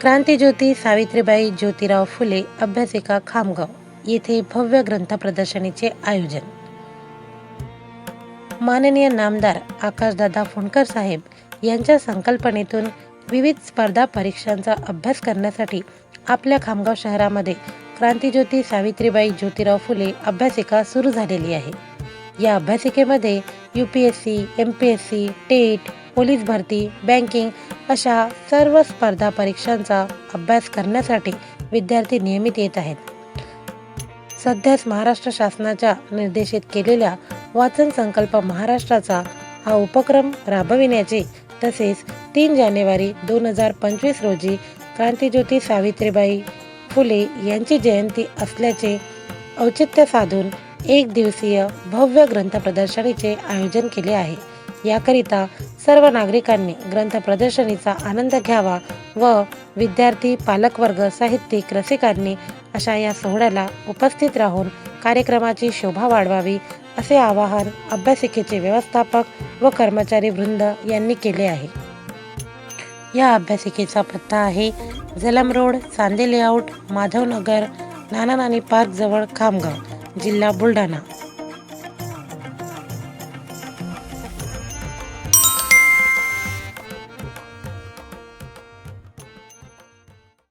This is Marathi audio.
क्रांतीज्योती सावित्रीबाई ज्योतिराव फुले अभ्यासिका खामगाव. येथे भव्य ग्रंथ प्रदर्शनीचे आयोजन. माननीय नामदार आकाशदादा फोंडकर साहेब यांच्या संकल्पनेतून विविध स्पर्धा परीक्षांचा अभ्यास करण्यासाठी आपल्या खामगाव शहरामध्ये क्रांतीज्योती सावित्रीबाई ज्योतिराव फुले अभ्यासिका सुरू झालेली आहे. या अभ्यासिकेमध्ये U P S C M P S C TET police भरती बँकिंग अशा सर्व स्पर्धा परीक्षांचा अभ्यास करण्यासाठी विद्यार्थी नियमित येत आहेत. सध्याच महाराष्ट्र शासनाच्या निर्देशित केलेल्या वाचन संकल्प महाराष्ट्राचा हा उपक्रम राबविण्याचे तसेच तीन जानेवारी दोन हजार पंचवीस रोजी क्रांतीज्योती सावित्रीबाई फुले यांची जयंती असल्याचे औचित्य साधून एक दिवसीय भव्य ग्रंथ प्रदर्शनीचे आयोजन केले आहे. याकरिता सर्व नागरिकांनी ग्रंथ प्रदर्शनीचा आनंद घ्यावा व विद्यार्थी पालकवर्ग साहित्यिक रसिकांनी अशा या सोहळ्याला उपस्थित राहून कार्यक्रमाची शोभा वाढवावी असे आवाहन अभ्यासिकेचे व्यवस्थापक व कर्मचारी वृंद यांनी केले आहे. या अभ्यासिकेचा पत्ता आहे Jalam road Chande layout Madhavnagar Nana Nani park जवळ खामगाव जिल्हा बुलढाणा.